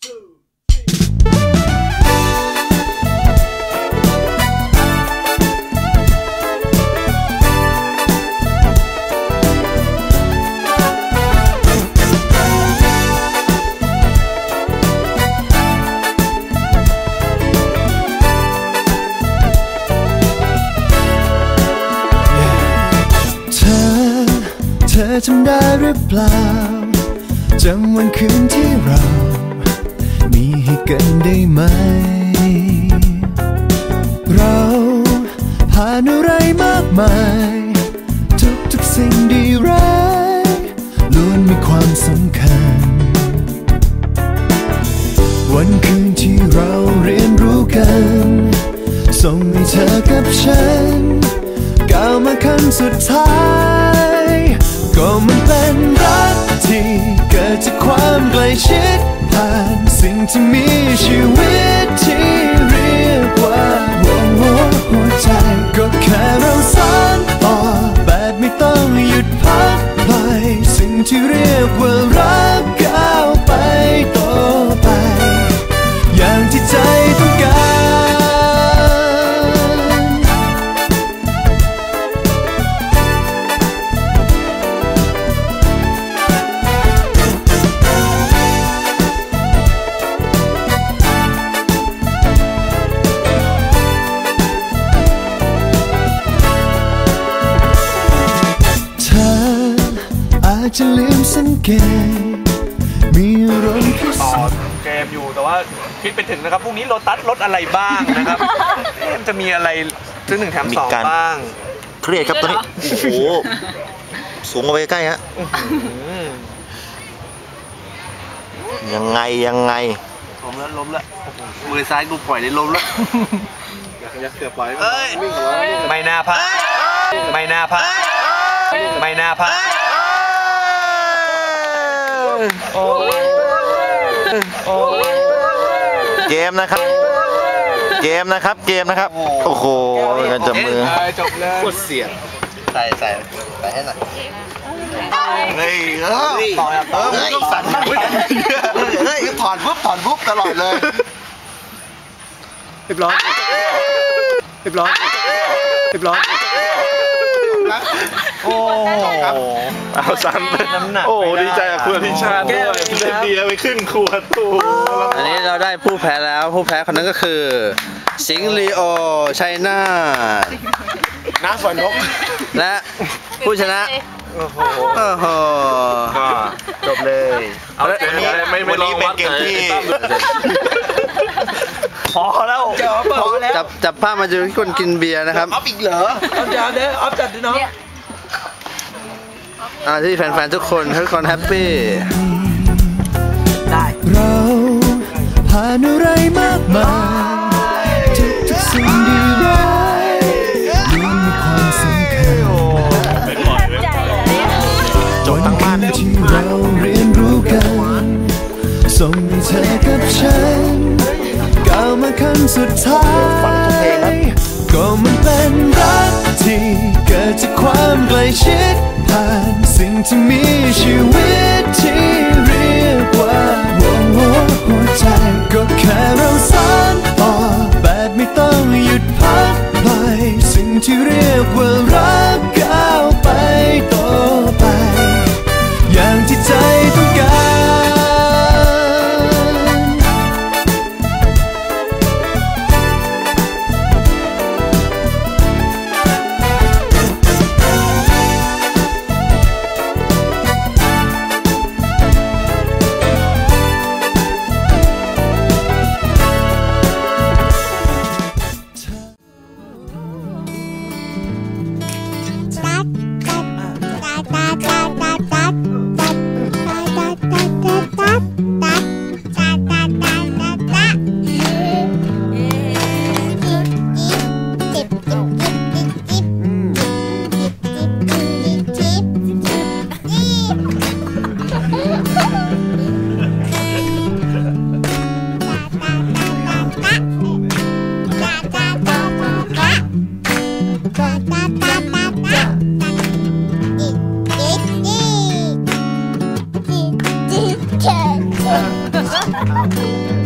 เธอเธอจำได้หรือเปล่าจำวันคืนที่เรา กันได้ไหม เราผ่านอะไรมากมาย ทุกทุกๆสิ่งดีร้ายล้วนมีความสำคัญ วันคืนที่เราเรียนรู้กัน ส่งให้เธอกับฉัน ก้าวมาขั้นสุดท้าย ก็มันเป็นรักที่เกิดจากความใกล้ชิด งที่มีชีวิตที่เรียกว่าหัวหัวใจก็แค่เราสานต่อแบบไม่ต้องหยุดพักไปสิ่งที่เรียกว่ารักาจจะลืมสังเกต มีอารมณ์พิเศต่อษเกมอยู่แต่ว่าคิดไปถึงนะครับพรุ่งนี้โลตัสลดอะไรบ้างนะครับเอ๊ะมันจะมีอะไรซื้อหนึ่งแถมสองมีการ บ้างเครียดครับตอนนี้ โอ้โห สูงมาไปใกล้ฮะ อืมยังไงยังไง ล้มแล้วล้มแล้วมือซ้ายกูปล่อยได้ล้มแล้วอย่าเสือปล่อยเอ้ยไม่น่าพลาดไม่น่าพลาดไม่น่าพลาดโอ้โอ้ เกมนะครับ เกมนะครับ เกมนะครับ โอ้โหกันจับมือจบเลยโคตรเสียงใส่ใส่ใส่ให้หน่อยเฮ้ยเออต่อเออมึงต้องสั่นบ้างเฮ้ยเฮ้ยถอนปุ๊บถอนปุ๊บตลอดเลยเรียบร้อยเรียบร้อยเรียบร้อย โอ้เอาซ้ำน้ำหนักโอ้ไม่ได้ดีใจกับคุณอภิชาติด้วยได้เบียร์ไปขึ้นขวดตู้อันนี้เราได้ผู้แพ้แล้วผู้แพ้คนนั้นก็คือ สิงห์ลีโอชัยนาทน้าสวนนกและผู้ชนะโอ้โหโอ้โหก็จบเลย เอาวันนี้วันนี้เป็นเกมที่พอแล้วพอแล้วจับจับภาพมาดูที่คนกินเบียร์นะครับ อัพอีกเหรอเอาจัดเด้อเอาจัดดิน้อง อ่าที่แฟนๆทุกคนทุกคนแฮปปี้เราผ่านอะไรมากมายทุกทุกๆสิ่งดีร้ายล้วนมีความสำคัญโจทย์ตั้งบ้านวันที่เราเรียนรู้กันส่งให้เธอกับฉันก้าวมาขั้นสุดท้าย ก็มันเป็นรักที่เกิดจากความใกล้ชิดผ่านสิ่งที่มีชีวิตที่เรียก आप